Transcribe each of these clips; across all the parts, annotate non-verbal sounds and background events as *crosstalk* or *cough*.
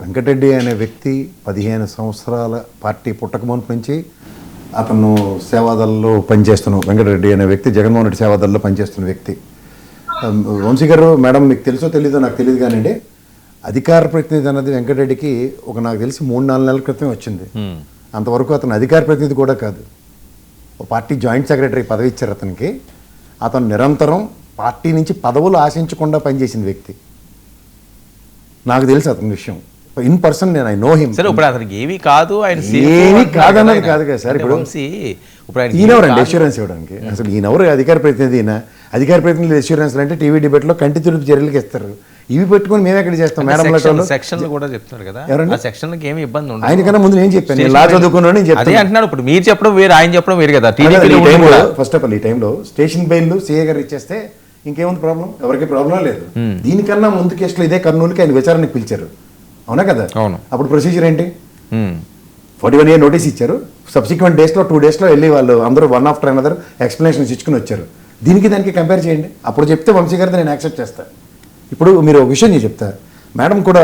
వెంకటరెడ్డి అనే వ్యక్తి పదిహేను సంవత్సరాల పార్టీ పుట్టకముందు నుంచి అతను సేవాదల్లో పనిచేస్తున్న వెంకటరెడ్డి అనే వ్యక్తి జగన్మోహన్ రెడ్డి సేవాదల్లో పనిచేస్తున్న వ్యక్తి. వంశీ గారు మేడం మీకు తెలుసో తెలీదో నాకు తెలియదు కానివ్వండి అధికార ప్రతినిధి అన్నది వెంకటరెడ్డికి ఒక నాకు తెలిసి మూడు నాలుగు నెలల క్రితం వచ్చింది. అంతవరకు అతను అధికార ప్రతినిధి కూడా కాదు. పార్టీ జాయింట్ సెక్రటరీ పదవి ఇచ్చారు అతనికి. అతను నిరంతరం పార్టీ నుంచి పదవులు ఆశించకుండా పనిచేసిన వ్యక్తి. నాకు తెలుసు అతని విషయం. ఇన్ పర్సన్ నేను ఐ నో హిమ్ సరే ఇప్పుడు అతనికి ఏమీ కాదు ఆయన ఏమీ కాదన్నది. కాదు కదా సార్ ఇప్పుడు. ఇప్పుడు ఆయన ఈయనెవరండి. అష్యూరెన్స్ ఇవ్వడానికి. అసలు ఈయనెవరు అధికార ప్రతినిధి ఈయన. అధికార ప్రతినిధి అష్యూరెన్స్ అంటే టీవీ డిబేట్లో కంటి తుడుపు చర్యలకు ఇస్తారు. ఇవి పెట్టుకొని మేము ఎక్కడ చేస్తాం? మేడం సెక్షన్లు కూడా చెప్తారు కదా. ఎవరండి? సెక్షన్లకు ఏమి ఇబ్బంది ఉండదు. ఆయనకన్నా ముందు నేను చెప్పాను. నేను లా చదువుకున్నాను నేను అదే చెప్తాను అంటున్నాడు. ఇప్పుడు మీరు చెప్పడం వేరు ఆయన చెప్పడం వేరు కదా. ఫస్ట్ ఆఫ్ ఆల్ ఈ టైంలో స్టేషన్ బెయిల్ సీఏ గారు ఇచ్చేస్తే ఇంకేముంది ప్రాబ్లం ఎవరికి ప్రాబ్లం లేదు. దీనికన్నా ముందు కేసులో ఇదే కర్నూలుకి ఆయన విచారణకు పిలిచారు. అవునా కదా? అవును. అప్పుడు ప్రొసీజర్ ఏంటి. ఫార్టీ వన్ ఇయర్ నోటీస్ ఇచ్చారు. సబ్సిక్వెంట్ డేస్లో టూ డేస్లో వెళ్ళి వాళ్ళు అందరూ వన్ ఆఫ్టర్ అనదర్ ఎక్స్ప్లెనేషన్స్ ఇచ్చుకుని వచ్చారు. దీనికి దానికి కంపేర్ చేయండి. అప్పుడు చెప్తే వంశీ గారితో నేను యాక్సెప్ట్ చేస్తాను ఇప్పుడు మీరు ఒక విషయం నేను చెప్తా. మేడం కూడా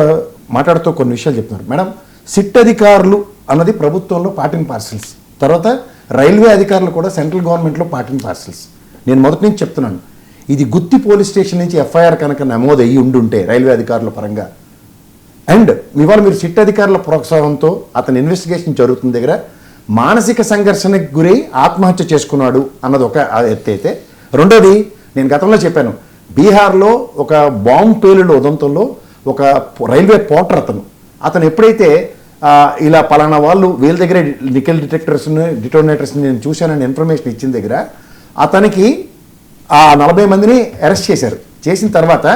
మాట్లాడుతూ కొన్ని విషయాలు చెప్తున్నారు. మేడం సిట్ అధికారులు అన్నది ప్రభుత్వంలో పార్టింగ్ పార్సల్స్ తర్వాత రైల్వే అధికారులు కూడా సెంట్రల్ గవర్నమెంట్లో పార్టింగ్ పార్సల్స్ నేను మొదటి నుంచి చెప్తున్నాను. ఇది గుత్తి పోలీస్ స్టేషన్ నుంచి ఎఫ్ఐఆర్ కనుక నమోదు అయ్యి ఉండుంటే రైల్వే అధికారుల పరంగా అండ్ ఇవాళ మీరు సిట్ అధికారుల ప్రోత్సాహంతో అతని ఇన్వెస్టిగేషన్ జరుగుతున్న దగ్గర మానసిక సంఘర్షణకు గురై ఆత్మహత్య చేసుకున్నాడు అన్నది ఒక ఎత్తి అయితే. రెండోది నేను గతంలో చెప్పాను బీహార్లో ఒక బాంబు పేలుడు ఉదంతంలో ఒక రైల్వే పోర్టర్ అతను. అతను ఎప్పుడైతే ఇలా పలానా వాళ్ళు వీళ్ళ దగ్గర నికెల్ డిటెక్టర్స్ని డిటోనేటర్స్ని నేను చూశానని ఇన్ఫర్మేషన్ ఇచ్చిన దగ్గర అతనికి ఆ నలభై మందిని అరెస్ట్ చేశారు. చేసిన తర్వాత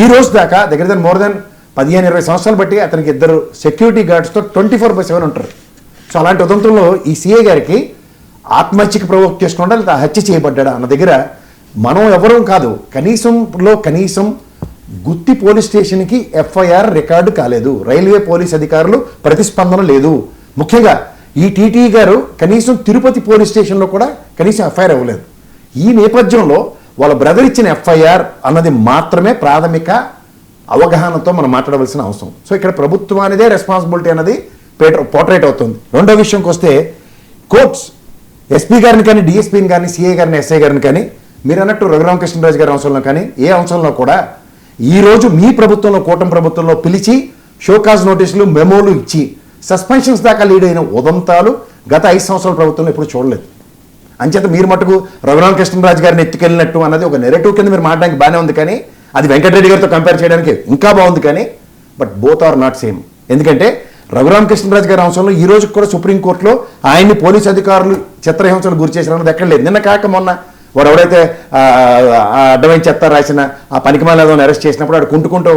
ఈ రోజు దాకా దగ్గర దగ్గర మోర్ దెన్ పదిహేను ఇరవై సంవత్సరాలు బట్టి అతనికి ఇద్దరు సెక్యూరిటీ గార్డ్స్తో ట్వంటీ ఫోర్ బై సెవెన్ ఉంటారు. సో అలాంటి ఉదంతంలో ఈ సీఏ గారికి ఆత్మహత్యకి ప్రవోక్ చేసుకోవడం లేదా హత్య చేయబడ్డా అన్న దగ్గర మనం ఎవరూ కాదు. కనీసంలో కనీసం గుత్తి పోలీస్ స్టేషన్కి ఎఫ్ఐఆర్ రికార్డు కాలేదు. రైల్వే పోలీస్ అధికారులు ప్రతిస్పందన లేదు. ముఖ్యంగా ఈ టీటీ గారు కనీసం తిరుపతి పోలీస్ స్టేషన్లో కూడా కనీసం ఎఫ్ఐఆర్ ఇవ్వలేదు. ఈ నేపథ్యంలో వాళ్ళ బ్రదర్ ఇచ్చిన ఎఫ్ఐఆర్ అన్నది మాత్రమే ప్రాథమిక అవగాహనతో మనం మాట్లాడవలసిన అవసరం. సో ఇక్కడ ప్రభుత్వానిదే రెస్పాన్సిబిలిటీ అన్నది పోర్ట్రేట్ అవుతుంది. రెండో విషయంకి వస్తే కోర్ట్స్ ఎస్పీ గారిని కానీ డిఎస్పీని కానీ సిఏ గారిని ఎస్ఐ గారిని కానీ మీరు అన్నట్టు రఘురామకృష్ణరాజు గారి అంశంలో కానీ ఏ అంశంలో కూడా ఈ రోజు మీ ప్రభుత్వంలో కూటమి ప్రభుత్వంలో పిలిచి షోకాజ్ నోటీసులు మెమోలు ఇచ్చి సస్పెన్షన్స్ దాకా లీడ్ అయిన ఉదంతాలు గత ఐదు సంవత్సరాల ప్రభుత్వంలో ఎప్పుడు చూడలేదు. అంచేత మీరు మటుకు రఘురామ కృష్ణరాజు గారిని ఎత్తుకెళ్ళినట్టు అన్నది ఒక నెరేటివ్ కింద మీరు మాట్లాడడానికి బాగానే ఉంది కానీ అది వెంకటరెడ్డి గారితో కంపేర్ చేయడానికి ఇంకా బాగుంది కానీ but both are not same ఎందుకంటే రఘురామ కృష్ణరాజు గారి అంశంలో ఈ రోజు కూడా సుప్రీంకోర్టులో ఆయన్ని పోలీసు అధికారులు చిత్రహింసలు గురి చేసినది ఎక్కడ లేదు. నిన్న కాక మొన్న వాడు ఎవడైతే ఆ, అడ్డమైన చెత్త రాసిన ఆ పనికిమాలను అరెస్ట్ చేసినప్పుడు ఆడు కుంటుకుంటూ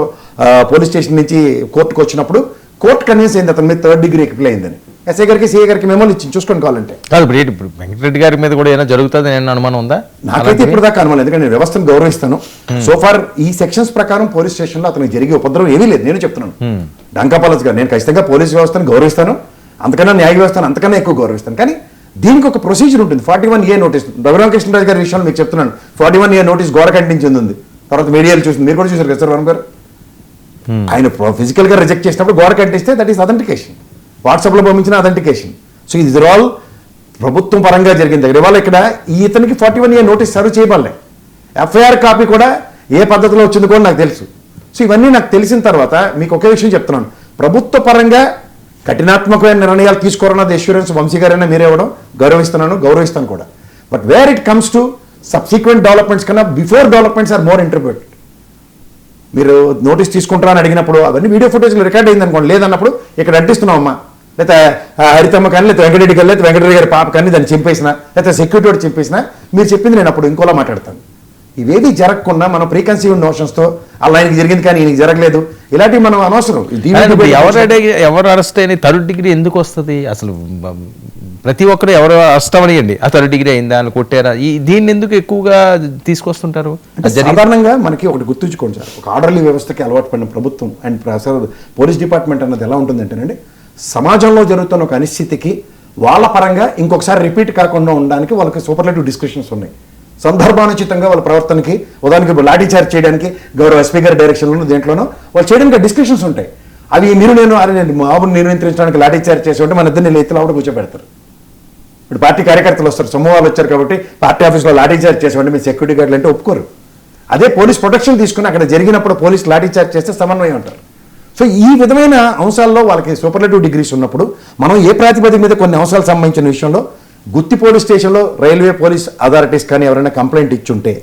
పోలీస్ స్టేషన్ నుంచి కోర్టుకు వచ్చినప్పుడు కోర్టు కన్విన్స్ అయింది అతని మీద థర్డ్ డిగ్రీ అప్లై అయిందని. ఎస్ఐ గారికి సిఐ గారికి మెమోలు ఇచ్చి చూసుకొని కావాలంటే. కాదు ఇప్పుడు ఇప్పుడు వెంకటరెడ్డి గారి మీద కూడా ఏమైనా జరుగుతుంది నేను అనుమానం ఉందా? నాకైతే ఇప్పుడు దాకా అనుమానం ఎందుకంటే నేను వ్యవస్థను గౌరవిస్తాను. సో ఫార్ ఈ సెక్షన్స్ ప్రకారం పోలీస్ స్టేషన్లో అతనికి జరిగే ఉపద్రవం ఏమీ లేదు నేను చెప్తున్నాను. డంకాపాలస్ గారు నేను ఖచ్చితంగా పోలీస్ వ్యవస్థను గౌరవిస్తాను. అంతకన్నా న్యాయ వ్యవస్థను అంతకన్నా ఎక్కువ గౌరవిస్తాను. కానీ దీనికి ఒక ప్రొసీజర్ ఉంటుంది forty one A notice. Raghuramakrishnaraju గారి విషయంలో మీకు చెప్తున్నాను ఫార్టీ వన్ ఏ నోటీస్ గోడ కంటించింది ఉంది. తర్వాత మీడియాలో చూసింది మీరు కూడా చూసారు కదా సార్ వరం గారు? ఆయన ఫిజికల్గా రిజెక్ట్ చేసినప్పుడు గోడ కంటిస్తే దట్ ఈస్ అథెంటికేషన్ వాట్సాప్లో పంపించిన అథెంటికేషన్ సో ఇది ఆల్ ప్రభుత్వం పరంగా జరిగింది. దగ్గర ఇవాళ ఇక్కడ ఈ ఇతనికి forty one A notice serve చేయబడలే FIR copy కూడా ఏ పద్ధతిలో వచ్చింది కూడా నాకు తెలుసు. సో ఇవన్నీ నాకు తెలిసిన తర్వాత మీకు ఒకే విషయం చెప్తున్నాను. ప్రభుత్వ పరంగా కఠినాత్మకమైన నిర్ణయాలు తీసుకోరన్నది ఎష్యూరెన్స్ వంశీ గారైనా మీరే ఇవ్వడం గౌరవిస్తున్నాను గౌరవిస్తాను కూడా. But where it comes to subsequent developments కన్నా before developments are more interpret మీరు నోటీస్ తీసుకుంటారా అని అడిగినప్పుడు అవన్నీ వీడియో ఫుటేజ్లో రికార్డ్ అయింది అనుకోండి లేదన్నప్పుడు ఇక్కడ అంటిస్తున్నాం అమ్మా లేకపోతే హరితమ్మ కానీ లేకపోతే వెంకటరెడ్డి కానీ లేకపోతే వెంకటరెడ్డి గారి పాప కానీ దాన్ని చింపేసిన లేకపోతే సెక్యూరిటీ చింపేసిన మీరు చెప్పింది నేను అప్పుడు ఇంకోలా మాట్లాడతాను. ఇవేది జరగకుండా మనం ప్రీకన్సీవ్ నోషన్స్తో అలా ఆయనకి జరిగింది కానీ ఈయనకి జరగలేదు. ఇలాంటివి మనం అనవసరం. ఎవరు ఎవరు అరెస్ట్ అయిన థర్డ్ డిగ్రీ ఎందుకు వస్తుంది? అసలు ప్రతి ఒక్కరు ఎవరు అరెస్ట్ అవనియండి ఆ థర్డ్ డిగ్రీ అయిందా? అని కొట్టారా? ఈ దీన్ని ఎందుకు ఎక్కువగా తీసుకొస్తుంటారు? సాధారణంగా మనకి ఒకటి గుర్తుంచుకోండి సార్. ఒక ఆర్డర్లీ వ్యవస్థకి అలవాటు పడిన ప్రభుత్వం అండ్ పోలీస్ డిపార్ట్మెంట్ అన్నది ఎలా ఉంటుందంటేనండి సమాజంలో జరుగుతున్న ఒక అనిశ్చితికి వాళ్ళ పరంగా ఇంకొకసారి రిపీట్ కాకుండా ఉండడానికి వాళ్ళకి సూపర్లేటివ్ డిస్కషన్స్ ఉన్నాయి. సందర్భానుచితంగా వాళ్ళ ప్రవర్తనకి ఉదాహరణకి ఇప్పుడు లాఠీ చార్జ్ చేయడానికి గౌరవ ఎస్పీ గారి డైరెక్షన్లోనూ దేంట్లోనూ వాళ్ళు చేయడానికి డిస్కషన్స్ ఉంటాయి. అవి మీరు నేను అరే మాబుని నియంత్రించడానికి లాఠీ చార్జ్ చేసి ఉంటే మన ఇద్దరు నేను ఎత్తులు ఆవిడ కూర్చోబెడతారు. ఇప్పుడు పార్టీ కార్యకర్తలు వస్తారు సమూహాలు వచ్చారు కాబట్టి పార్టీ ఆఫీస్లో లాఠీ చార్జ్ చేసేవాడి మీ సెక్యూరిటీ గార్డులు అంటే ఒప్పుకోరు. అదే పోలీస్ ప్రొటెక్షన్ తీసుకుని అక్కడ జరిగినప్పుడు పోలీస్ లాఠీ చార్జ్ చేస్తే సమన్వయం అంటారు. సో ఈ విధమైన అంశాల్లో వాళ్ళకి సూపర్లేటివ్ డిగ్రీస్ ఉన్నప్పుడు మనం ఏ ప్రాతిపదిక మీద కొన్ని అంశాలకు సంబంధించిన విషయంలో గుత్తి పోలీస్ స్టేషన్లో రైల్వే పోలీస్ అథారిటీస్ కానీ ఎవరైనా కంప్లైంట్ ఇచ్చుంటే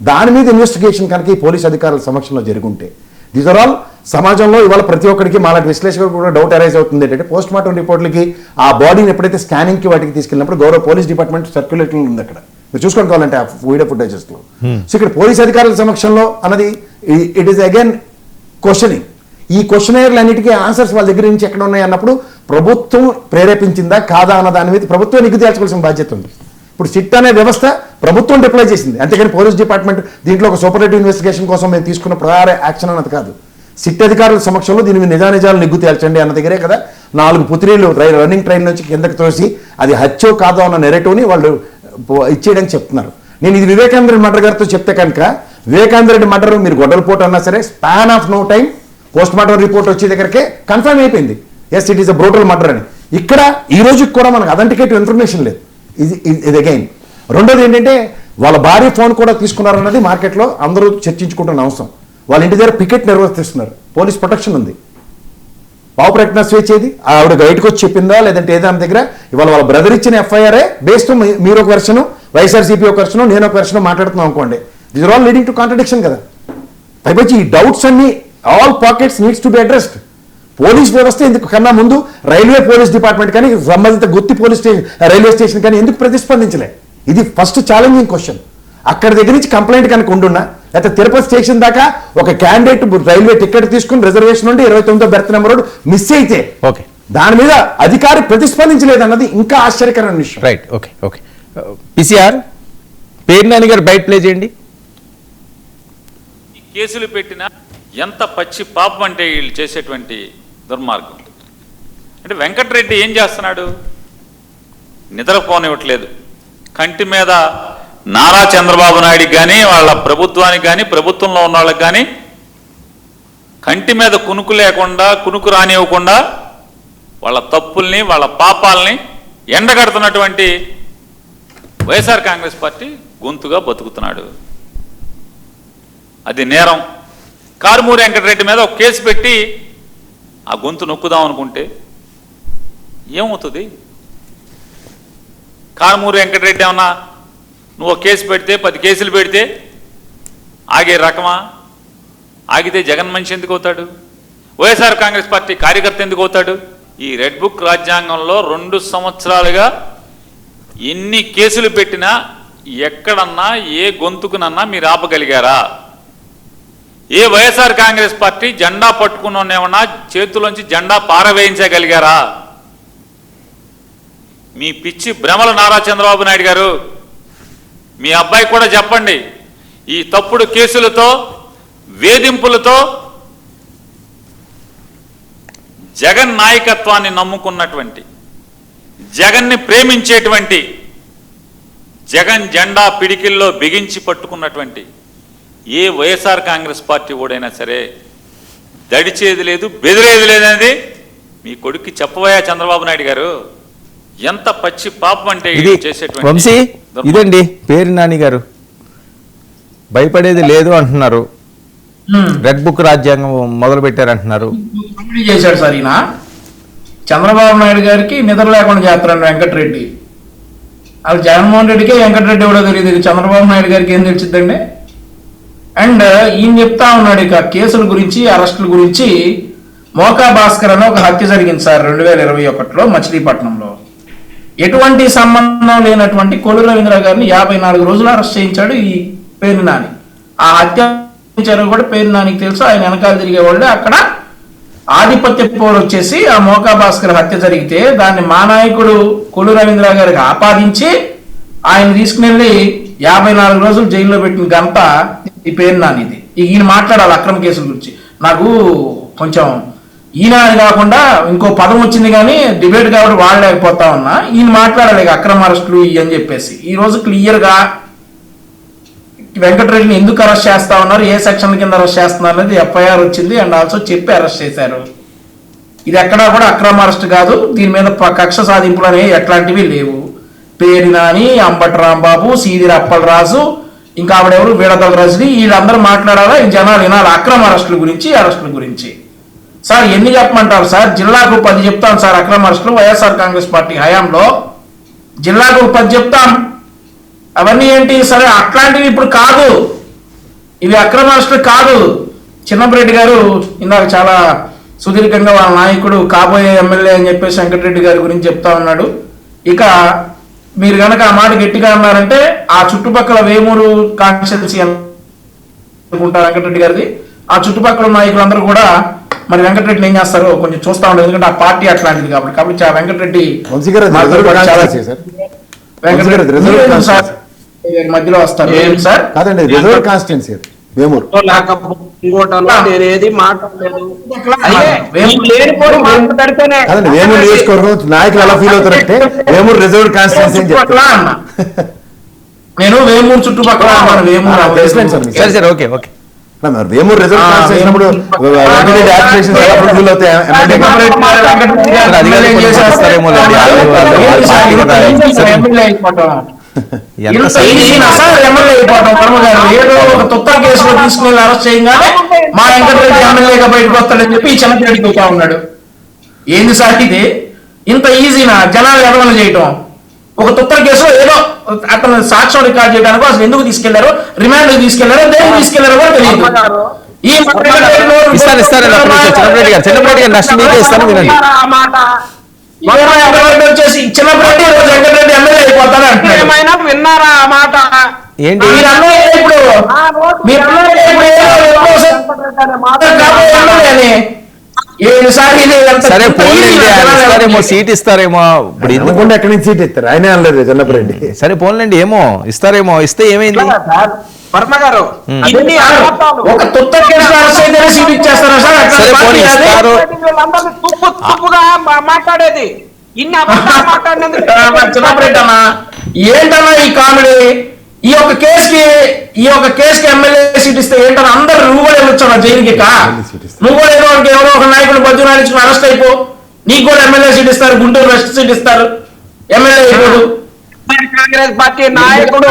దాని మీద ఇన్వెస్టిగేషన్ కనుక ఈ పోలీస్ అధికారుల సమక్షంలో జరుగుంటే దీస్ ఆర్ ఆల్ సమాజంలో ఇవాళ ప్రతి ఒక్కరికి మాలాంటి విశ్లేషకులు కూడా డౌట్ అరైజ్ అవుతుంది. ఏంటంటే పోస్ట్ మార్టం రిపోర్ట్లకి ఆ బాడీని ఎప్పుడైతే స్కానింగ్కి వాటికి తీసుకెళ్ళినప్పుడు గౌరవ పోలీస్ డిపార్ట్మెంట్ సర్క్యులేటింగ్ ఉంది అక్కడ మీరు చూసుకొని కావాలంటే ఆ వీడియో ఫుటేజెస్లో సో ఇక్కడ పోలీస్ అధికారుల సమక్షంలో అన్నది ఇట్ ఈస్ అగైన్ క్వశ్చనింగ్ ఈ క్వశ్చనర్లు అన్నిటికీ ఆన్సర్స్ వాళ్ళ దగ్గర నుంచి ఎక్కడ ఉన్నాయి అన్నప్పుడు ప్రభుత్వం ప్రేరేపించిందా కాదా అన్న దాని మీద ప్రభుత్వం నిగ్గు తేల్చుకోవాల్సిన బాధ్యత ఉంది. ఇప్పుడు సిట్ అనే వ్యవస్థ ప్రభుత్వం డిప్లై చేసింది. అంతేకాని పోలీస్ డిపార్ట్మెంట్ దీంట్లో ఒక సూపరేటివ్ ఇన్వెస్టిగేషన్ కోసం మేము తీసుకున్న ప్రధాన యాక్షన్ అన్నది కాదు. సిట్ అధికారుల సమక్షంలో దీని మీద నిజానిజాలు నిగ్గు తేల్చండి అన్న దగ్గరే కదా. నాలుగు పుత్రీలు రైల్ రన్నింగ్ ట్రైన్ నుంచి కిందకి తోసి అది హత్యో కాదో అన్న నెరేటివ్ని వాళ్ళు ఇచ్చేయడానికి చెప్తున్నారు. నేను ఇది వివేకానంద రెడ్డి మర్డర్ గారితో చెప్తే కనుక వివేకానంద రెడ్డి మర్డర్ మీరు గొడ్డలపోటు అన్నా సరే span of no time post mortem report వచ్చే దగ్గరకే కన్ఫర్మ్ అయిపోయింది. Yes it is a brutal murder అని. ఇక్కడ ఈ రోజుకి కూడా మనకు అథెంటికేటివ్ ఇన్ఫర్మేషన్ లేదు. ఇది ఇది అగైన్ రెండోది ఏంటంటే వాళ్ళ భార్య ఫోన్ కూడా తీసుకున్నారన్నది మార్కెట్లో అందరూ చర్చించుకుంటున్న అవసరం. వాళ్ళ ఇంటి దగ్గర పికెట్ నిర్వర్తిస్తున్నారు. పోలీస్ ప్రొటెక్షన్ ఉంది. పావు ప్రకటన స్వేచ్ఛ ఏది ఆవిడ బయటకు వచ్చి చెప్పిందా? లేదంటే ఏదైనా దగ్గర ఇవాళ వాళ్ళ బ్రదర్ ఇచ్చిన ఎఫ్ఐఆర్ఏ బేస్డ్ మీరు ఒక వెర్షను వైఎస్ఆర్సీపీ ఒక వెర్షను నేను ఒక వెర్షను మాట్లాడుతున్నాం అనుకోండి. This are all leading to contradiction కదా. పైపచ్చి ఈ డౌట్స్ అన్నీ all pockets needs to be addressed police వ్యవస్థ ఎందుకు కన్నా ముందు రైల్వే పోలీస్ డిపార్ట్మెంట్ కానీ సంబంధిత Gutti police station railway station కానీ ఎందుకు ప్రతిస్పందించలే? ఇది ఫస్ట్ ఛాలెంజింగ్ క్వశ్చన్ అక్కడ దగ్గర నుంచి కంప్లైంట్ కనుక ఉండున్నా లేకపోతే తిరుపతి స్టేషన్ దాకా ఒక క్యాండిడేట్ రైల్వే టికెట్ తీసుకుని రిజర్వేషన్ నుండి ఇరవై తొమ్మిదో బెర్త్ నెంబర్ మిస్ అయితే ఓకే దాని మీద అధికారి ప్రతిస్పందించలేదు అన్నది ఇంకా ఆశ్చర్యకరమైన విషయం. రైట్ ఓకే ఓకే పిసిఆర్ పేరు నాని గారు బయట ప్లే చేయండి. ఈ కేసులు పెట్టిన ఎంత పచ్చి పాపం అంటే వీళ్ళు చేసేటువంటి దుర్మార్గం. అంటే వెంకటరెడ్డి ఏం చేస్తున్నాడు? నిద్రపోనివ్వట్లేదు. కంటి మీద నారా చంద్రబాబు నాయుడికి కానీ వాళ్ళ ప్రభుత్వానికి కానీ ప్రభుత్వంలో ఉన్న వాళ్ళకి కానీ కంటి మీద కునుకు లేకుండా కునుకు రానివ్వకుండా వాళ్ళ తప్పుల్ని వాళ్ళ పాపాలని ఎండగడుతున్నటువంటి వైఎస్ఆర్ కాంగ్రెస్ పార్టీ గొంతుగా బతుకుతున్నాడు. అది నేరం. కారుమూరి వెంకటరెడ్డి మీద ఒక కేసు పెట్టి ఆ గొంతు నొక్కుదాం అనుకుంటే ఏమవుతుంది? కారుమూరి వెంకటరెడ్డి ఏమన్నా నువ్వు కేసు పెడితే పది కేసులు పెడితే ఆగే రకమా? ఆగితే జగన్ మనిషి ఎందుకు అవుతాడు? వైఎస్ఆర్ కాంగ్రెస్ పార్టీ కార్యకర్త ఎందుకు అవుతాడు? ఈ రెడ్ బుక్ రాజ్యాంగంలో రెండు సంవత్సరాలుగా ఎన్ని కేసులు పెట్టినా ఎక్కడన్నా ఏ గొంతుకునన్నా మీరు ఆపగలిగారా? ఏ వైఎస్ఆర్ కాంగ్రెస్ పార్టీ జెండా పట్టుకున్న చేతుల్లోంచి జెండా పారవేయించగలిగారా? మీ పిచ్చి భ్రమల నారా చంద్రబాబు నాయుడు గారు మీ అబ్బాయి కూడా చెప్పండి ఈ తప్పుడు కేసులతో వేధింపులతో జగన్ నాయకత్వాన్ని నమ్ముకున్నటువంటి జగన్ని ప్రేమించేటువంటి జగన్ జెండా పిడికిల్లో బిగించి పట్టుకున్నటువంటి ఏ వైఎస్ఆర్ కాంగ్రెస్ పార్టీ ఓడైనా సరే దడిచేది లేదు బెదిరేది లేదనేది మీ కొడుక్కి చెప్పబోయా చంద్రబాబు నాయుడు గారు. ఎంత పచ్చి పాపం అంటే వంశీ. ఇదండి పేరు నాని గారు. భయపడేది లేదు అంటున్నారు. రెడ్ బుక్ రాజ్యాంగం మొదలు పెట్టారంటున్నారు కంప్లీట్ చేశాడు సార్ ఈయన. చంద్రబాబు నాయుడు గారికి నిద్ర లేకుండా చేస్తున్నాడు వెంకటరెడ్డి. అది జగన్మోహన్ రెడ్డికి వెంకటరెడ్డి ఎవడో తెలియదు. చంద్రబాబు నాయుడు గారికి ఏం తెలిసిద్దండి? అండ్ uh, ఈయన చెప్తా ఉన్నాడు ఇక కేసుల గురించి అరెస్టుల గురించి. మోకా భాస్కర్ అని ఒక హత్య జరిగింది సార్ రెండు వేల ఇరవై ఒకటిలో మచిలీపట్నంలో. ఎటువంటి సంబంధం లేనటువంటి కొలు రవీంద్ర గారిని యాభై నాలుగు రోజులు అరెస్ట్ చేయించాడు ఈ పేరు నాని. ఆ హత్య కూడా పేరు నానికి తెలుసు ఆయన వెనకాల తిరిగే వాళ్ళు. అక్కడ ఆధిపత్య పోరు వచ్చేసి ఆ మోకా భాస్కర్ హత్య జరిగితే దాన్ని మా నాయకుడు కొలు రవీంద్ర గారికి ఆపాదించి ఆయన తీసుకుని యాభై నాలుగు రోజులు జైల్లో పెట్టిన గంట ఈ పేరు నానిది. ఈయన మాట్లాడాలి అక్రమ కేసుల గురించి. నాకు కొంచెం ఈయన అని కాకుండా ఇంకో పదం వచ్చింది కానీ డిబేట్ కాబట్టి వాడలేకపోతా ఉన్నా. ఈయన మాట్లాడాలి ఇక అక్రమ అరెస్టులు ఇవి అని చెప్పేసి. ఈ రోజు క్లియర్గా వెంకటరెడ్డిని ఎందుకు అరెస్ట్ చేస్తా ఉన్నారు? ఏ సెక్షన్ కింద అరెస్ట్ చేస్తున్నారు అనేది ఎఫ్ఐఆర్ వచ్చింది అండ్ ఆల్సో చెప్పి అరెస్ట్ చేశారు. ఇది ఎక్కడా కూడా అక్రమ అరెస్ట్ కాదు. దీని మీద కక్ష సాధింపులు అనేవి ఎట్లాంటివి లేవు. పేరు నాని అంబటి రాంబాబు సీదిరి అప్పలరాజు ఇంకా ఆవిడెవరు? వీడదల రజని. వీళ్ళందరూ మాట్లాడాలా? ఈ జనాలు వినాలి? అక్రమ అరెస్టుల గురించి అరెస్టుల గురించి. సార్ ఎన్ని చెప్పమంటారు సార్? జిల్లాకు పది చెప్తాం సార్ అక్రమ అరెస్టులు. వైఎస్ఆర్ కాంగ్రెస్ పార్టీ హయాంలో జిల్లాకు పది చెప్తాం. అవన్నీ ఏంటి సరే? అట్లాంటివి ఇప్పుడు కాదు. ఇవి అక్రమ అరెస్టులు కాదు. చిన్నపరెడ్డి గారు ఇందాక చాలా సుదీర్ఘంగా వాళ్ళ నాయకుడు కాబోయే ఎమ్మెల్యే అని చెప్పేసి వెంకటరెడ్డి గారి గురించి చెప్తా ఉన్నాడు. ఇక మీరు గనక ఆ మాట గట్టిగా అన్నారంటే ఆ చుట్టుపక్కల వేమూరు కాన్స్టిట్యున్సీ అనుకుంటారు వెంకటరెడ్డి గారిది. ఆ చుట్టుపక్కల నాయకులందరూ కూడా మరి వెంకటరెడ్డి ఏం చేస్తారో కొంచెం చూస్తా ఉండదు ఎందుకంటే ఆ పార్టీ అట్లాంటిది కాబట్టి. కాబట్టి ఆ వెంకటరెడ్డి వెంకటరెడ్డి. మధ్యలో వస్తారు. సార్? కాదండి రిజర్వ్ కాన్స్టిట్యున్సీ వేమూరు. నేను ఏది మాట్లాడలేదు వేమూరు నియోజకవర్గం నాయకులు ఎలా ఫీల్ అవుతారంటే వేమూరు రిజర్వ్ కాన్స్టిట్యున్సీ అని చుట్టుపక్కల చెప్తారు అన్న. నేను వేమూరు చుట్టుపక్కల సార్. సరే ఓకే ఓకే వేమూరు రిజర్వ్? ఎంత తీసుకుని అరెస్ట్ చేయగానే మా వెంకటరెడ్డి ఎమ్మెల్యేగా బయటకు వస్తాడని చెప్పి ఈ చిన్నపిల్లడికి వచ్చా ఉన్నాడు. ఏంది సార్ ఇది? ఇంత ఈజీనా? జనాలు ఎడవలు చేయటం. ఒక తుత్తర కేసులో ఏదో అతను సాక్ష్యం రికార్డ్ చేయడానికి అసలు ఎందుకు తీసుకెళ్ళారు? రిమాండ్ తీసుకెళ్ళారో? దేనికి తీసుకెళ్ళారో కూడా తెలియదు. ఈ. చిన్నప్పరెడ్డి గారు. చిన్నప్పరెడ్డి గారు నెక్స్ట్ మీకే ఇస్తాను వినండి. వచ్చేసి చిన్నప్పటి రోజు వెంకటరెడ్డి ఎమ్మెల్యే అయిపోతాడు అంటున్నాడు ఏమైనా విన్నారా ఆ మాట? ఏంటి? మీరు అన్నయ్య ఇప్పుడు సరే ఎవరికి? సీట్ ఇస్తారేమో ఇప్పుడు ఎందుకు? అనుకుంటే ఎక్కడి నుంచి సీట్ ఇస్తారు? ఆయనే అనలేదు చిన్నప్పరెడ్డి సరే పోన్లేండి ఏమో ఇస్తారేమో ఇస్తే ఏమైంది? వర్మ గారు. ఒక తొత్త మాట్లాడేది. ఇన్ని అబద్ధాలు *laughs* మాట్లాడినందుకు ఏంటన్నా ఈ కామెడీ? ఈ యొక్క కేసుకి ఈ యొక్క కేసుకి ఎమ్మెల్యే సీట్ ఇస్తే ఏంటన్నా అందరు నువ్వు కూడా వెళ్ళొచ్చావు జైలుకి. నువ్వు కూడా ఏదో ఎవరో ఒక నాయకుడు బద్దు నాడించుకుని అరెస్ట్ అయిపో. నీకు కూడా ఎమ్మెల్యే సీట్ ఇస్తారు గుంటూరు వెస్ట్ సీట్ ఇస్తారు. ఎమ్మెల్యే అయిపోదు. కాంగ్రెస్ పార్టీ నాయకుడు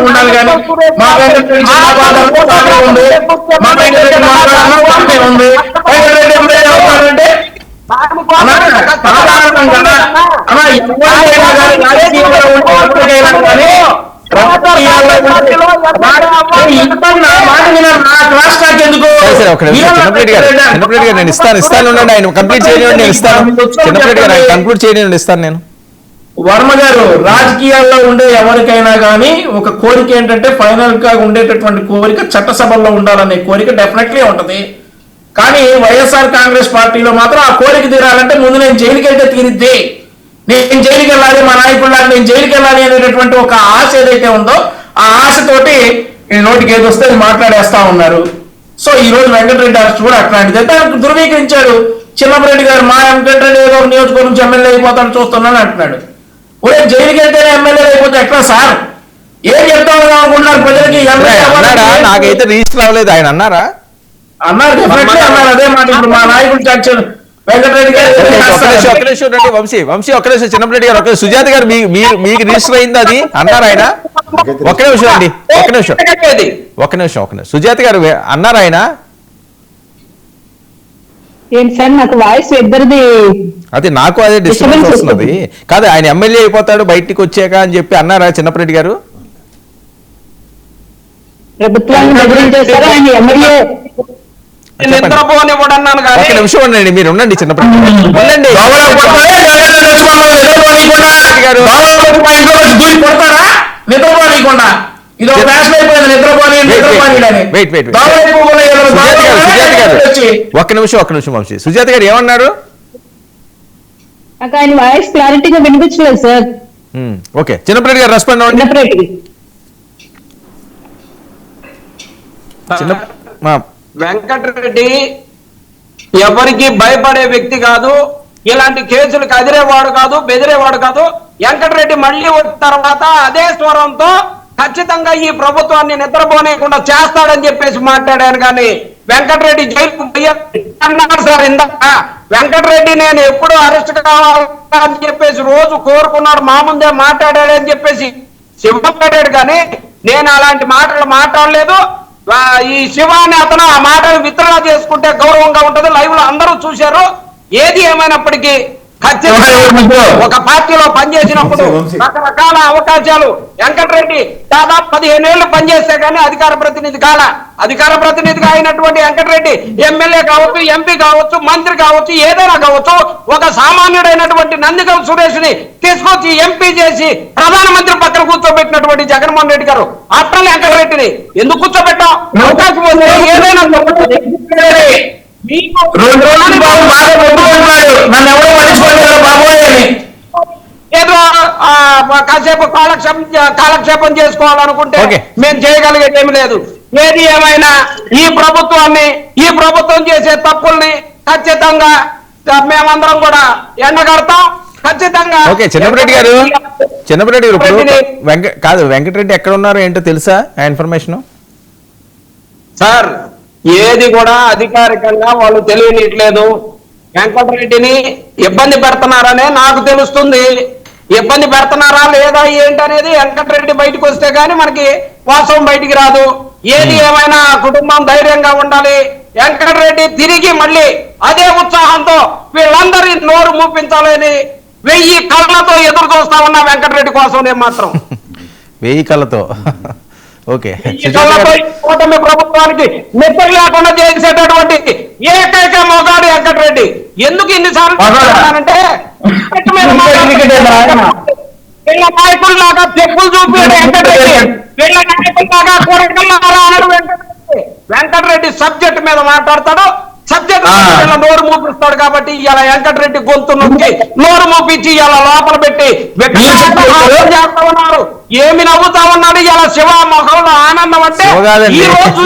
ఉండాలి కానీ మా ఉంది. చిన్నప్పరెడ్డి గారు నేను ఇస్తాను ఇస్తాను ఉండండి. ఆయన కంప్లీట్ చేయనివ్వండి నేను ఇస్తాను. చిన్నప్పరెడ్డి గారు ఆయన కంక్లూడ్ చేయనివ్వండి ఇస్తాను నేను వర్మ గారు రాజకీయాల్లో ఉండే ఎవరికైనా కానీ ఒక కోరిక ఏంటంటే ఫైనల్గా ఉండేటటువంటి కోరిక చట్టసభల్లో ఉండాలనే కోరిక డెఫినెట్లీ ఉంటది. కానీ వైఎస్ఆర్ కాంగ్రెస్ పార్టీలో మాత్రం ఆ కోరిక తీరాలంటే ముందు నేను జైలుకి వెళ్తే తీరిద్ది. నేను జైలుకి వెళ్ళాలి మా నాయకుల్లాగా నేను జైలుకి వెళ్ళాలి అనేటటువంటి ఒక ఆశ ఏదైతే ఉందో ఆ ఆశతోటి ఈ నోటికి ఏది వస్తే మాట్లాడేస్తా ఉన్నారు. సో ఈ రోజు వెంకటరెడ్డి అరెస్ట్ కూడా అట్లాంటిది. అయితే ఆయనకు ధృవీకరించాడు. చిన్నపరెడ్డి గారు మా వెంకటరెడ్డి ఏదో నియోజకవర్గం నుంచి ఎమ్మెల్యే అయిపోతాడు చూస్తున్నాను అంటున్నాడు. ఒరే జైలుకి వెళ్తేనే ఎమ్మెల్యే అయిపోతే ఎట్లా సార్? ఏం చెప్తాను అనుకుంటున్నారు ప్రజలకి? అన్నాడా? నాకైతే రిజిస్టర్ అవ్వలేదు ఆయన అన్నారా? అన్నారు డెఫినెట్లీ అన్నారు. అదే మాట ఇప్పుడు మా నాయకుడు చర్చలు. వంశీ. వంశీ ఒక్క నిమిషం చిన్నప్పరెడ్డి గారు ఒక్క. సుజాత గారు మీరు మీకు రిజిస్టర్ అయింది అది? అన్నారా ఆయన? ఒక్క నిమిషం అండి ఒక్క నిమిషం. ఒక్క నిమిషం ఒక్క నిమిషం. సుజాత గారు అన్నారా ఆయన? ఏంటి సార్ నాకు వాయిస్ ఇద్దరిది అది నాకు అదే డిస్టర్బెన్స్ వస్తున్నది కాదు ఆయన ఎమ్మెల్యే అయిపోతాడు బయటికి వచ్చాక అని చెప్పి అన్నారా చిన్నప్పరెడ్డి గారు? నిమిషం ఉండండి మీరు ఉండండి నిద్రపోనీయకుండా. ఇది ఒక ఫ్యాషన్ అయిపోయింది నిద్రపోని ఒక్క నిమిషం ఒక్క నిమిషం వంశీ సుజాత గారు ఏమన్నారు? నాకు ఆయన వాయిస్ క్లారిటీగా వినిపించలేదు సార్. ఓకే. చిన్నప్పరెడ్డి గారు రెస్పాండ్ అవ్వండి. చిన్నప్పటి వెంకటరెడ్డి ఎవరికి భయపడే వ్యక్తి కాదు. ఇలాంటి కేసులకు అదిరేవాడు కాదు బెదిరేవాడు కాదు. వెంకటరెడ్డి మళ్ళీ వచ్చిన తర్వాత అదే స్వరంతో ఖచ్చితంగా ఈ ప్రభుత్వాన్ని నిద్రపోనేయకుండా చేస్తాడని చెప్పేసి మాట్లాడాను కానీ వెంకటరెడ్డి జైలుకు పోయారు అన్నారు సార్ ఇందాక. వెంకటరెడ్డి నేను ఎప్పుడు అరెస్ట్ కావాలని చెప్పేసి రోజు కోరుకున్నాడు మా ముందే మాట్లాడాడు అని చెప్పేసి శివం కానీ నేను అలాంటి మాటలు మాట్లాడలేదు. ఈ శివాన్ని అతను ఆ మాటలు విత్తనా చేసుకుంటే గౌరవంగా ఉంటది. లైవ్లో అందరూ చూశారు. ఏది ఏమైనప్పటికీ ఒక పార్టీలో పనిచేసినప్పుడు. రకరకాల అవకాశాలు. వెంకటరెడ్డి దాదాపు పదిహేను ఏళ్ళు పనిచేస్తే గానీ అధికార ప్రతినిధి కాల. అధికార ప్రతినిధిగా అయినటువంటి వెంకటరెడ్డి ఎమ్మెల్యే కావచ్చు ఎంపీ కావచ్చు మంత్రి కావచ్చు ఏదైనా కావచ్చు ఒక సామాన్యుడైనటువంటి నందిగం సురేష్ని తీసుకొచ్చి ఎంపీ చేసి ప్రధానమంత్రి పక్కన కూర్చోబెట్టినటువంటి జగన్మోహన్ రెడ్డి గారు. అట్లా వెంకటరెడ్డిని ఎందుకు కూర్చోబెట్టాం? అవకాశం వస్తే ఏదైనా మీకు రెండు రోజులు బాబు బాగా కొట్టుకుంటున్నాడు నన్ను ఎవరో పట్టించుకోలేదు బాబోయ్ అని ఏదో ఆ, కాసేపు కాలక్షేపం కాలక్షేపం చేసుకోవాలనుకుంటే. మేము చేయగలిగేది ఏమి లేదు. ఏది ఏమైనా ఈ ప్రభుత్వాన్ని ఈ ప్రభుత్వం చేసే తప్పుల్ని ఖచ్చితంగా మేమందరం కూడా ఎండగడతాం. ఖచ్చితంగా ఓకే చిన్నపరెడ్డి గారు చిన్నపరెడ్డి గారు కాదు వెంకటరెడ్డి ఎక్కడ ఉన్నారో ఏంటో తెలుసా ఆ ఇన్ఫర్మేషన్? సార్ ఏది కూడా అధికారికంగా వాళ్ళు తెలియనిట్లేదు వెంకటరెడ్డిని ఇబ్బంది పెడుతున్నారనే నాకు తెలుస్తుంది. ఇబ్బంది పెడుతున్నారా లేదా ఏంటనేది వెంకటరెడ్డి బయటకు వస్తే గానీ మనకి వాస్తవం బయటికి రాదు. ఏది ఏమైనా కుటుంబం ధైర్యంగా ఉండాలి. వెంకటరెడ్డి తిరిగి మళ్ళీ అదే ఉత్సాహంతో వీళ్ళందరి నోరు మూపించాలని వెయ్యి కళ్ళతో ఎదురు చూస్తా ఉన్నా వెంకటరెడ్డి కోసం నేను మాత్రం. *laughs* వెయ్యి కళ్ళతో. ఓకే. కూటమి ప్రభుత్వానికి లేకుండా చేసేటటువంటి ఏకైక మొగాడు వెంకటరెడ్డి. ఎందుకు ఇన్నిసార్లు చెప్పులు చూపాడు వెంకటరెడ్డి. వీళ్ళ నాయకుల్లాగా కూరగాయలు అనడు వెంకటరెడ్డి. వెంకటరెడ్డి సబ్జెక్ట్ మీద మాట్లాడతాడు. సబ్జెక్ట్ నోరు మూపిస్తాడు కాబట్టి ఇలా వెంకటరెడ్డి గొంతు నొక్కి నోరు మూపించి ఇలా లోపల పెట్టి వెంకటరెడ్డి హాస్యం చేస్తా ఉన్నారు ఏమి నవ్వుతా ఉన్నాడు? ఇలా శివ మొహంలో ఆనందం అంటే. ఈ రోజు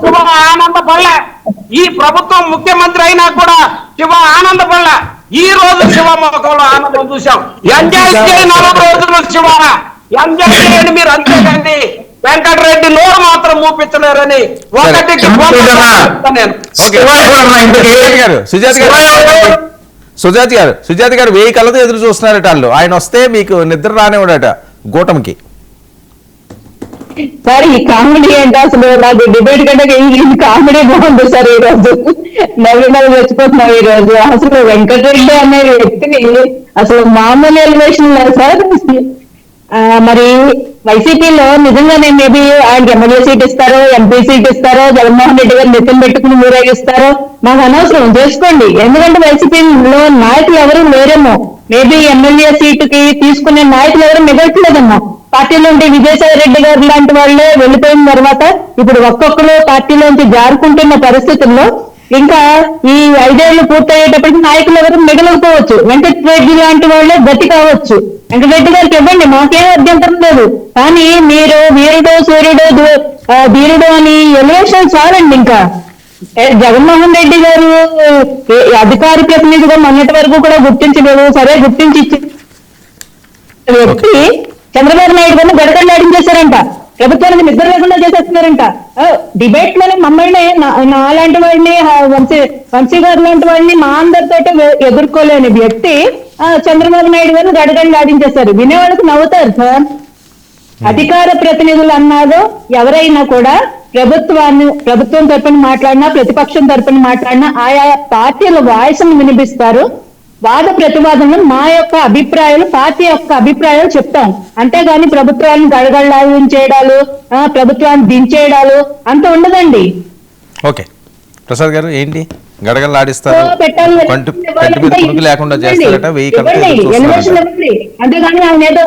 శివ ఆనందపడలే ఈ ప్రభుత్వం ముఖ్యమంత్రి అయినా కూడా శివ ఆనందపడలే ఈ రోజు శివ ముఖంలో ఆనందం చూసాం ఎంజాయ్ చేయి నలభై రోజులు శివ. ఎంజాయ్ చేయండి మీరు అంతేకండి. వెంకటరెడ్డి నోరు మాత్రం మూపించలేరని చెప్తాను నేను. సుజాత గారు. సుజాతి గారు సుజాతి గారు సుజాత వెయ్యి కళ్ళతో ఎదురు చూస్తున్నారట వాళ్ళు. ఆయన వస్తే మీకు నిద్ర రానివ్వడట గూటమికి. సార్ ఈ కామెడీ ఏంటి అసలు? నాకు డిబేట్ కంటే ఈ కామెడీ బాగుంది సార్ ఈ రోజు నవ్వి నవ్వి వచ్చిపోతున్నాం ఈ రోజు అసలు వెంకటరెడ్డి అనే వ్యక్తిని అసలు మామూలు ఎలివేషన్ లేదు సార్. మరి వైసీపీలో నిజంగానే మేబీ ఆయనకి ఎమ్మెల్యే సీట్ ఇస్తారో ఎంపీ సీట్ ఇస్తారో జగన్మోహన్ రెడ్డి గారు నెత్తిన పెట్టుకుని ఊరేగిస్తారో మాకు అనవసరం చేసుకోండి. ఎందుకంటే వైసీపీలో నాయకులు ఎవరు లేరేమో. మేబీ ఎమ్మెల్యే సీటు కి తీసుకునే నాయకులు ఎవరు మిగలట్లేదమ్మా పార్టీలోంటి విజయసాయి రెడ్డి గారు లాంటి వాళ్ళే వెళ్ళిపోయిన తర్వాత ఇప్పుడు ఒక్కొక్కరు పార్టీలోంచి జారుకుంటున్న పరిస్థితుల్లో ఇంకా ఈ ఐదేళ్ళు పూర్తయ్యేటప్పటికి నాయకులు ఎవరు మిగలకపోవచ్చు. వెంకటరెడ్డి లాంటి వాళ్ళే గతి కావచ్చు. వెంకటరెడ్డి గారికి ఇవ్వండి మాకేం అభ్యంతరం లేదు. కానీ మీరు వీరుడు సూర్యుడు ధూ- అని ఎలివేషన్ చాలండి ఇంకా. జగన్మోహన్ రెడ్డి గారు అధికారి అధికార ప్రతినిధిగా మొన్నటి వరకు కూడా గుర్తించలేదు సరే గుర్తించి వ్యక్తి చంద్రబాబు నాయుడు గారిని చేసేస్తున్నారంట డిబేట్లోనే మమ్మల్ని నాలాంటి వాడిని వంశీ వంశీ గారు లాంటి వాడిని మా అందరితో ఎదుర్కోలేని వ్యక్తి ఆ, చంద్రబాబు నాయుడు గారిని గడగడలాడించేశారు వినేవాళ్ళకి నవ్వుతారు సార్. అధికార ప్రతినిధులు అన్నారు ఎవరైనా కూడా ప్రభుత్వాన్ని ప్రభుత్వం తరపున మాట్లాడినా ప్రతిపక్షం తరపున మాట్లాడినా ఆయా పార్టీల వాయిస్ వినిపిస్తారు. వాద ప్రతివాదనలు మా యొక్క అభిప్రాయాలు పార్టీ యొక్క అభిప్రాయాలు చెప్తాం. అంతేగాని ప్రభుత్వాన్ని గడగడలాడించేయడాలు ఆ, ప్రభుత్వాన్ని దించేయడాలు అంత ఉండదండి. ఓకే. ప్రసాద్ గారు ఏంటి? గడగడలాడిస్తారు. లేకుండా చేస్తారట వెయ్యి. అంతేగాని ఆయన ఏదో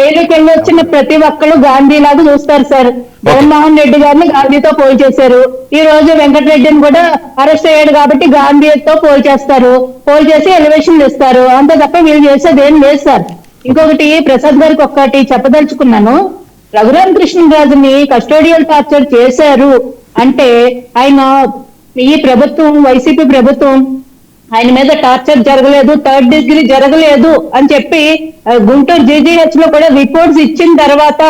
జైలుకి వెళ్ళి వచ్చిన ప్రతి ఒక్కరు గాంధీ లాగా చూస్తారు సార్. జగన్మోహన్ రెడ్డి గారిని గాంధీతో పోల్ చేశారు. ఈ రోజు వెంకటరెడ్డిని కూడా అరెస్ట్ అయ్యాడు కాబట్టి గాంధీతో పోల్ చేస్తారు. పోల్ చేసి ఎలివేషన్ ఇస్తారు. అంతే తప్ప వీళ్ళు చేసేది ఏం లేదు సార్. ఇంకొకటి ప్రసాద్ గారికి ఒక్కటి చెప్పదలుచుకున్నాను. రఘురామ కృష్ణరాజుని కస్టోడియల్ టార్చర్ చేశారు. అంటే ఆయన ఈ ప్రభుత్వం వైసీపీ ప్రభుత్వం ఆయన మీద టార్చర్ జరగలేదు థర్డ్ డిగ్రీ జరగలేదు అని చెప్పి గుంటూరు జీజీహెచ్లో కూడా రిపోర్ట్స్ ఇచ్చిన తర్వాత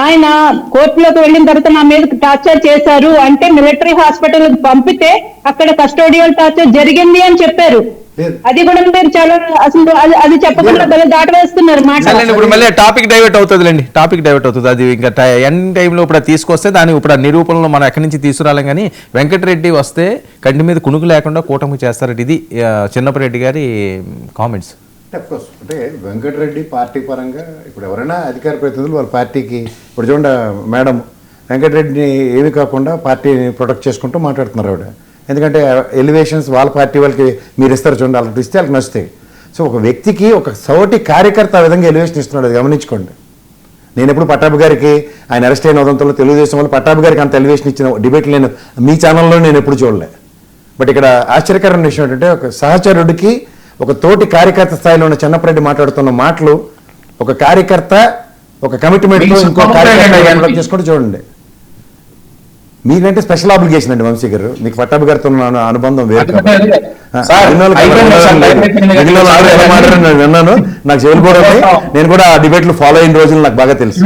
ఆయన కోర్టులోకి వెళ్ళిన తర్వాత నా మీద టార్చర్ చేశారు. అంటే మిలిటరీ హాస్పిటల్ పంపితే అక్కడ కస్టోడియల్ టార్చర్ జరిగింది అని చెప్పారు. అది కూడా మీరు చాలా అసలు అది చెప్పకుండా భలే దాట వేస్తున్నారు మాట సరేలేండి ఇప్పుడు మళ్ళీ టాపిక్ డైవర్ట్ అవుతుందిలేండి. టాపిక్ డైవర్ట్ అవుతుంది. అది ఇంకా ఎండ్ టైంలో ఇప్పుడు తీసుకొస్తే దాని ఇప్పుడు ఆ నిరూపణలో మనం ఎక్కడి నుంచి తీసుకురాలేం కానీ వెంకటరెడ్డి వస్తే కంటి మీద కునుకు లేకుండా కూటమి చేస్తారట. ఇది చిన్నపరెడ్డి గారి కామెంట్స్ కోర్స్ అంటే వెంకటరెడ్డి పార్టీ పరంగా ఇప్పుడు ఎవరైనా అధికార ప్రతినిధులు వాళ్ళ పార్టీకి ఇప్పుడు చూడండి మేడం వెంకటరెడ్డిని ఏమీ కాకుండా పార్టీని ప్రొటెక్ట్ చేసుకుంటూ మాట్లాడుతున్నారు ఆవిడ. ఎందుకంటే ఎలివేషన్స్ వాళ్ళ పార్టీ వాళ్ళకి మీరు ఇస్తారు చూడండి వాళ్ళకి ఇస్తే వాళ్ళకి నచ్చుతాయి సో ఒక వ్యక్తికి ఒక సౌటి కార్యకర్త ఆ విధంగా ఎలివేషన్ ఇస్తున్నాడు అది గమనించుకోండి. నేను ఎప్పుడు పట్టాభి గారికి ఆయన అరెస్ట్ అయిన ఉదంతంలో తెలుగుదేశం వాళ్ళు పట్టాభి గారికి అంత ఎలివేషన్ ఇచ్చిన డిబేట్లు నేను మీ ఛానల్లో నేను ఎప్పుడు చూడలే. బట్ ఇక్కడ ఆశ్చర్యకరమైన విషయం ఏంటంటే ఒక సహచరుడికి ఒక తోటి కార్యకర్త స్థాయిలో ఉన్న చిన్నప్పరెడ్డి మాట్లాడుతున్న మాటలు ఒక కార్యకర్త ఒక కమిట్మెంట్ ఇంకో కార్యకర్త చేసుకుంటూ చూడండి. మీకంటే స్పెషల్ ఆబ్లిగేషన్ అండి వంశీ గారు. మీకు పట్టాభి గారితో ఉన్న అనుబంధం వేరు లేదు. విన్నాను. నాకు చెవులు కూడా ఉన్నాయి. నేను కూడా ఆ డిబేట్లు ఫాలో అయిన రోజులు నాకు బాగా తెలుసు.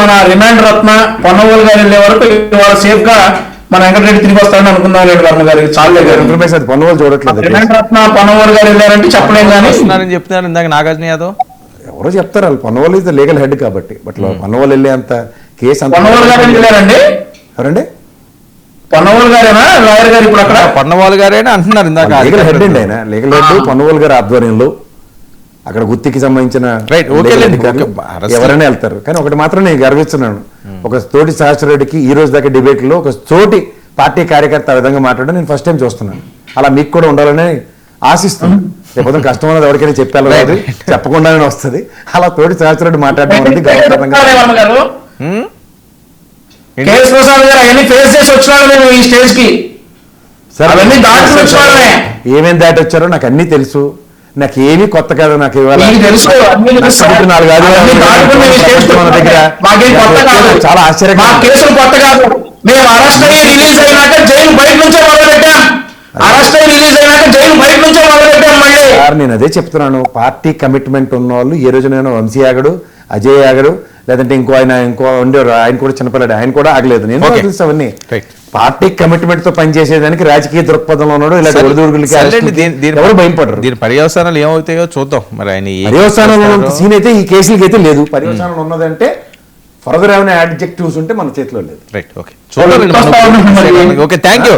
మన రిమాండ్ రత్న పొన్నవోలు గారు వెళ్ళే వరకు సేఫ్గా మన వెంకటరెడ్డి తిరిగి వస్తారని అనుకుందాం లేండి వర్మ గారికి చాలే గారు ఇన్ఫర్మేషన్ అది పన్ను వాళ్ళు చూడట్లేదు రిమాండ్ రత్న పొన్నవోలు గారు వెళ్ళారంటే చెప్పలేం కానీ. చెప్తున్నారు ఇందాక నాగార్జున యాదవ్. ఎవరో చెప్తారు వాళ్ళు. పన్నువాళ్ళు ఇస్ లీగల్ హెడ్ కాబట్టి. బట్ పన్నువాళ్ళు వెళ్ళే అంత కేసు పొన్నవోలు ఎవరండి? పొన్నవోలు గారేనా? లాయర్ గారు ఇప్పుడు అక్కడ? పన్నవాళ్ళు గారేనా అంటున్నారు ఇందాక లీగల్ హెడ్ అండి ఆయన. లీగల్ హెడ్ పన్నువాళ్ళు గారి ఆధ్వర్యంలో అక్కడ గుత్తికి సంబంధించిన ఎవరైనా వెళ్తారు. కానీ ఒకటి మాత్రం నేను గర్విస్తున్నాను. ఒక తోటి సహచరుడికి ఈ రోజు దాకా debate లో ఒక తోటి పార్టీ కార్యకర్త ఆ విధంగా మాట్లాడడం నేను ఫస్ట్ టైం చూస్తున్నాను. అలా మీకు కూడా ఉండాలని ఆశిస్తున్నాను. రేపు కష్టం ఉన్నది ఎవరికైనా చెప్పాలి చెప్పకుండానే వస్తుంది. అలా తోటి సహచరుడు మాట్లాడడం అనేది *laughs* గౌరవప్రదంగా వర్మ గారు హ్మ్? కేఎస్ ప్రసాద్ గారు అవన్నీ ఫేస్ చేసి వచ్చినాడు మేము ఈ స్టేజ్కి. అవన్నీ దాటుకుని వచ్చేవాళ్ళమే. ఏమేం దాటి వచ్చారో నాకు అన్ని తెలుసు. నాకు ఏమీ కొత్త కాదు నాకు చాలా ఆశ్చర్యంగా. కేసులు కొత్త కాదు. మేము అరెస్ట్ అయ్యి రిలీజ్ అయినాక జైలు బయట నుంచే అరెస్ట్ అయ్యి రిలీజ్ అయినాక జైలు బయట నుంచే మళ్ళీ. నేను అదే చెప్తున్నాను. పార్టీ కమిట్మెంట్ ఉన్న వాళ్ళు ఏ రోజునైనా వంశీ ఆగడు అజయ్ ఆగడు లేదంటే ఇంకో ఆయన ఇంకో ఉండేవారు ఆయన కూడా చిన్నపిల్లడు ఆయన కూడా ఆగలేదు. నేను. తెలుసు అవన్నీ. పార్టీ కమిట్మెంట్తో పనిచేసేదానికి రాజకీయ దృక్పథంలో ఉన్నాడు ఇలాంటి ఒడిదుడుగులకి ఎవరు భయపడరు. దీని పర్యవసానాలు ఏమవుతాయో చూద్దాం. మరి ఆయన పర్యవసానంలో. సీన్ అయితే ఈ కేసులకి అయితే లేదు. పర్యవసానంలో ఉన్నదంటే ఫర్దర్ ఏమైనా అడ్జెక్టివ్స్ ఉంటే మన చేతిలో లేదు. Right okay. Okay thank you